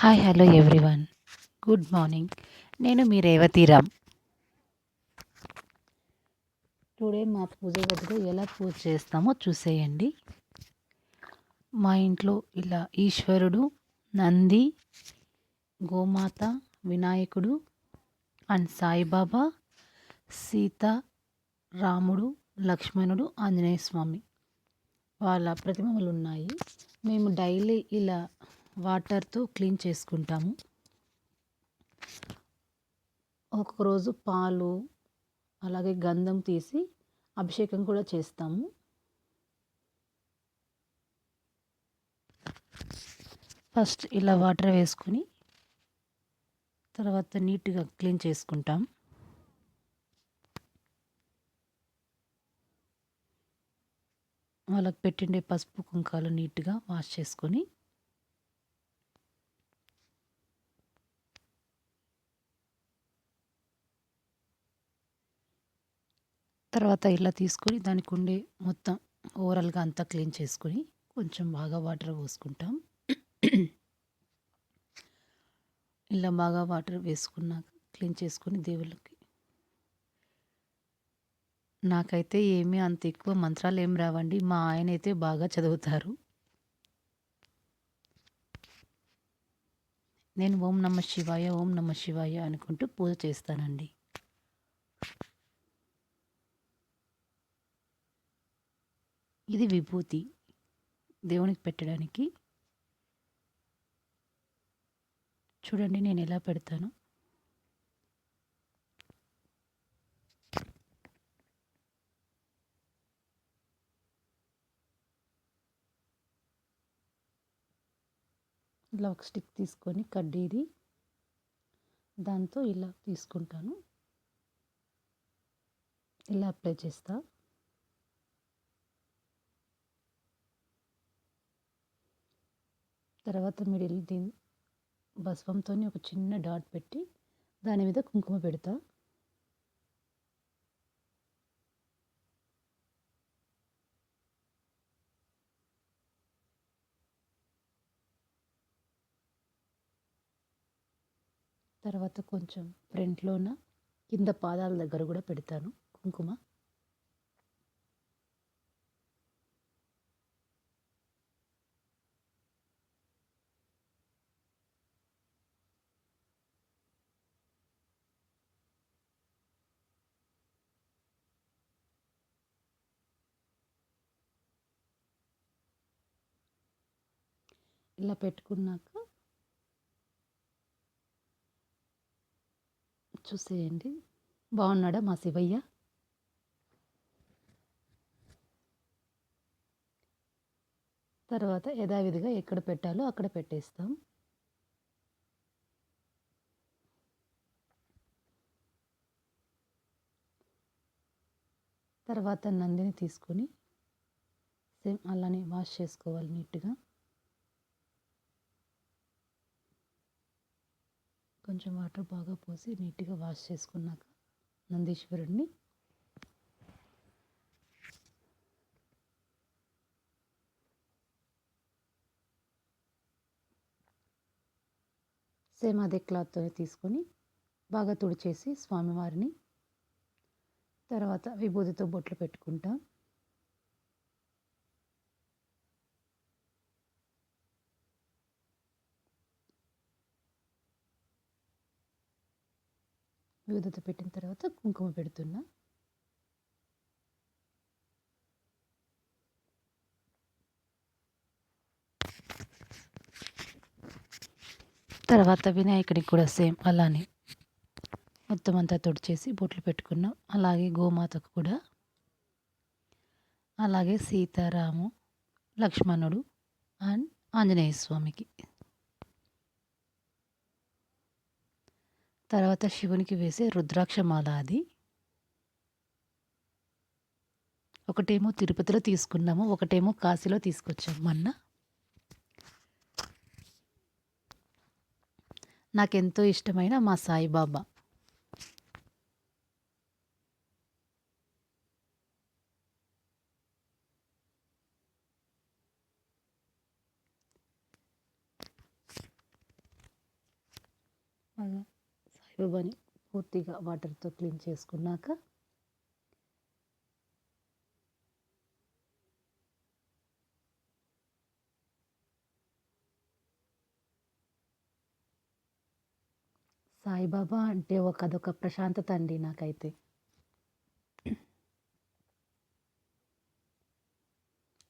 Hi hello everyone good morning నేను మీ రేవతిరామ్ today మా పూజ గదిలో ఎలా పూజ చేస్తామో చూసేయండి. మా ఇంట్లో ఇలా ఈశ్వరుడు నంది గోమాత వినాయకుడు అండ్ సాయిబాబా సీత రాముడు లక్ష్మణుడు ఆంజనేయ స్వామి. వాళ్ళ ప్రతిమలు ఉన్నాయి. మేము డైలీ ఇలా వాటర్తో క్లీన్ చేసుకుంటాము. ఒక్కొక్కరోజు పాలు అలాగే గంధం తీసి అభిషేకం కూడా చేస్తాము. ఫస్ట్ ఇలా వాటర్ వేసుకొని తర్వాత నీట్గా క్లీన్ చేసుకుంటాం. వాళ్ళకి పెట్టిండే పసుపు కుంకాలు నీట్గా వాష్ చేసుకొని తర్వాత ఇలా తీసుకొని దానికి ఉండే మొత్తం ఓవరాల్గా అంతా క్లీన్ చేసుకొని కొంచెం బాగా వాటర్ పోసుకుంటాం. ఇలా బాగా వాటర్ వేసుకున్నాక క్లీన్ చేసుకుని దేవుళ్ళకి. నాకైతే ఏమీ అంత ఎక్కువ మంత్రాలు ఏం రావండి. మా ఆయన అయితే బాగా చదువుతారు. నేను ఓం నమ శివాయ ఓం నమ శివాయ అనుకుంటూ పూజ చేస్తానండి. ఇది విభూతి దేవునికి పెట్టడానికి. చూడండి నేను ఎలా పెడతాను. ఇలా ఒక స్టిక్ తీసుకొని కడ్డీది దాంతో ఇలా తీసుకుంటాను. ఇలా అప్లై చేస్తాను తర్వాత మిడిల్ దీని బస్వంతో ఒక చిన్న డాట్ పెట్టి దాని మీద కుంకుమ పెడతా. తర్వాత కొంచెం ఫ్రంట్లోన కింద పాదాల దగ్గర కూడా పెడతాను కుంకుమ. ఇలా పెట్టుకున్నాక చూసేయండి. బాగున్నాడా మా శివయ్య? తర్వాత యథావిధిగా ఎక్కడ పెట్టాలో అక్కడ పెట్టేస్తాం. తర్వాత నందిని తీసుకొని సేమ్ అలానే వాష్ చేసుకోవాలి నీట్గా. కొంచెం వాటర్ బాగా పోసి నీట్గా వాష్ చేసుకున్నాక నందీశ్వరుడిని సేమ్ అదే క్లాత్తో తీసుకొని బాగా తుడిచేసి స్వామివారిని తర్వాత విభూతితో బొట్లు పెట్టుకుంటాం. వివిధత పెట్టిన తర్వాత కుంకుమ పెడుతున్నా. తర్వాత వినాయకుడికి కూడా సేమ్ అలానే మొత్తం అంతా తొడిచేసి బొట్లు పెట్టుకున్నాం. అలాగే గోమాతకు కూడా. అలాగే సీతారాము లక్ష్మణుడు అండ్ ఆంజనేయ స్వామికి. తర్వాత శివునికి వేసే రుద్రాక్షమాల అది. ఒకటేమో తిరుపతిలో తీసుకున్నాము ఒకటేమో కాశీలో తీసుకొచ్చాము మొన్న నాకెంతో ఇష్టమైన మా సాయిబాబా అలా సాయిబాబాని పూర్తిగా వాటర్తో క్లీన్ చేసుకున్నాక సాయిబాబా అంటే ఒక అదొక ప్రశాంతత అండి నాకైతే.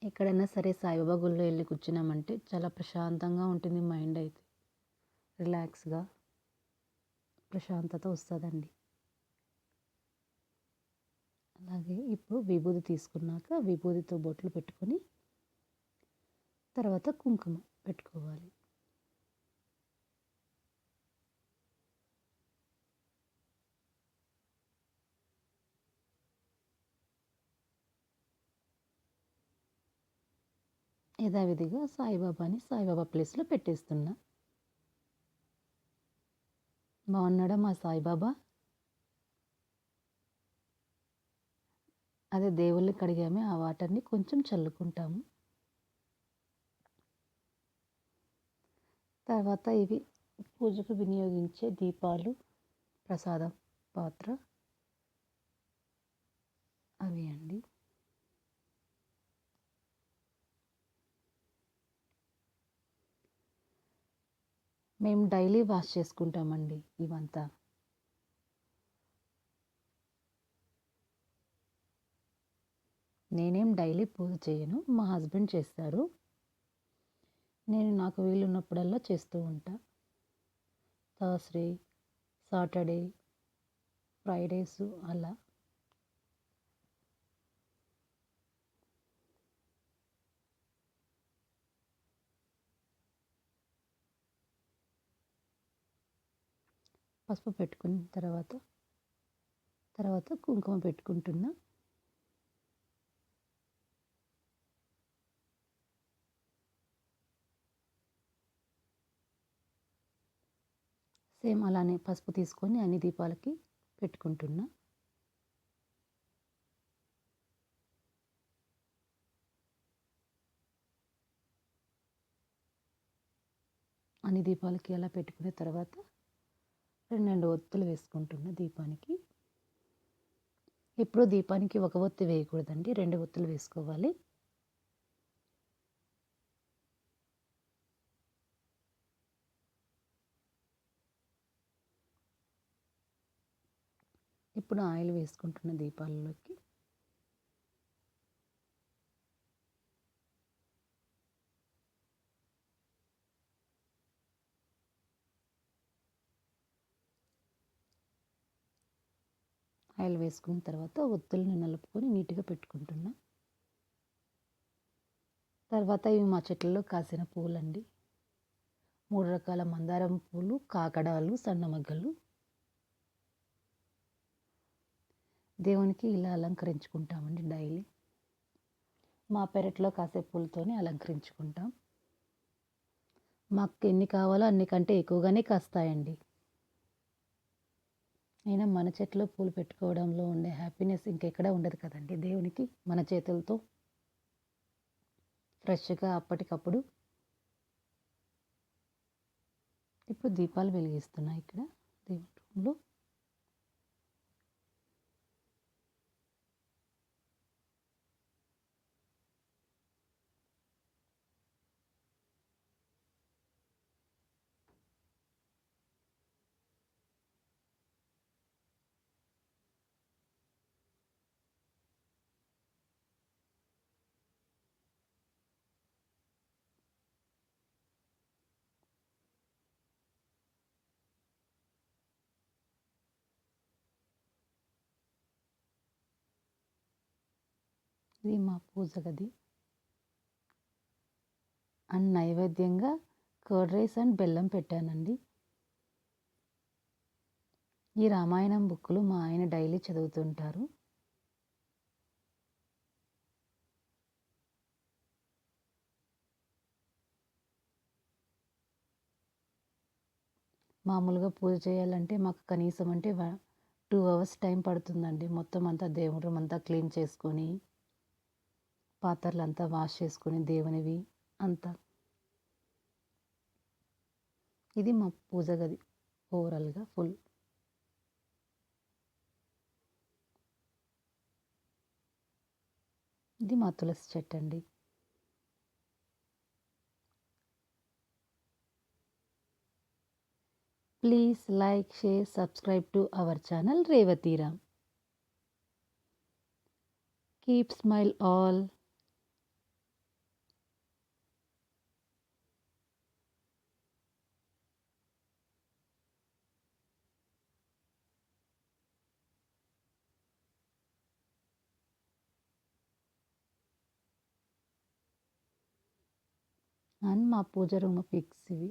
ఎక్కడైనా సరే సాయిబాబా గుళ్ళో వెళ్ళి కూర్చున్నామంటే చాలా ప్రశాంతంగా ఉంటుంది మైండ్ అయితే. రిలాక్స్గా. ప్రశాంతత వస్తుందండి. అలాగే ఇప్పుడు విభూది తీసుకున్నాక విభూదితో బొట్లు పెట్టుకొని తర్వాత కుంకుమ పెట్టుకోవాలి. యథావిధిగా సాయిబాబాని సాయిబాబా ప్లేస్లో పెట్టేస్తున్నా. బాగున్నాడా మా సాయిబాబా? అదే దేవుళ్ళని కడిగామే ఆ వాటర్ని కొంచెం చల్లుకుంటాము. తర్వాత ఇవి పూజకు వినియోగించే దీపాలు ప్రసాదం పాత్ర. అవి అండి. మేము డైలీ వాష్ చేసుకుంటామండి ఇవంతా. నేనేం డైలీ పూజ చేయను మా హస్బెండ్ చేస్తారు. నేను నాకు వీలున్నప్పుడల్లా చేస్తూ ఉంటా. థర్స్డే సాటర్డే ఫ్రైడేస్ అలా. పసుపు పెట్టుకున్న తర్వాత తర్వాత కుంకుమ పెట్టుకుంటున్నా. సేమ్ అలానే పసుపు తీసుకొని అన్ని దీపాలకి పెట్టుకుంటున్నా. అన్ని దీపాలకి అలా పెట్టుకున్న తర్వాత రెండు రెండు ఒత్తులు వేసుకుంటున్నా దీపానికి. ఎప్పుడూ దీపానికి ఒక ఒత్తి వేయకూడదండి రెండు ఒత్తులు వేసుకోవాలి. ఇప్పుడు ఆయిల్ వేసుకుంటున్న దీపాలలోకి ఆయిల్ వేసుకున్న తర్వాత ఒత్తుల్ని నలుపుకొని నీట్గా పెట్టుకుంటున్నా. తర్వాత ఇవి మా చెట్లలో కాసిన పూలండి. మూడు రకాల మందారం పూలు కాకడాలు సన్నమగ్గలు దేవునికి ఇలా అలంకరించుకుంటామండి డైలీ. మా పెరట్లో కాసే పూలతోనే అలంకరించుకుంటాం. మాకు ఎన్ని కావాలో అన్ని కంటే ఎక్కువగానే కాస్తాయండి. అయినా మన చెట్లో పూలు పెట్టుకోవడంలో ఉండే హ్యాపీనెస్ ఇంకెక్కడ ఉండదు కదండి. దేవునికి మన చేతులతో ఫ్రెష్గా అప్పటికప్పుడు ఇప్పుడు దీపాలు వెలిగిస్తున్నాయి ఇక్కడ. దేవుని రూమ్లో ఇది మా పూజ గది అండ్ నైవేద్యంగా కర్డ్ రైస్ అండ్ బెల్లం పెట్టానండి. ఈ రామాయణం బుక్కులు మా ఆయన డైలీ చదువుతుంటారు. మామూలుగా పూజ చేయాలంటే మాకు కనీసం అంటే టూ అవర్స్ టైం పడుతుందండి. మొత్తం అంతా దేవుడు అంతా క్లీన్ చేసుకొని పాత్రలు అంతా వాష్ చేసుకుని దేవునివి అంతా. ఇది మా పూజ గది ఓవరాల్గా ఫుల్. ఇది మా తులసి చెట్టు అండి. Please like share subscribe to our channel Revathiram. Keep smile all. And మా పూజ రూమ్ పిక్స్ ఇవి.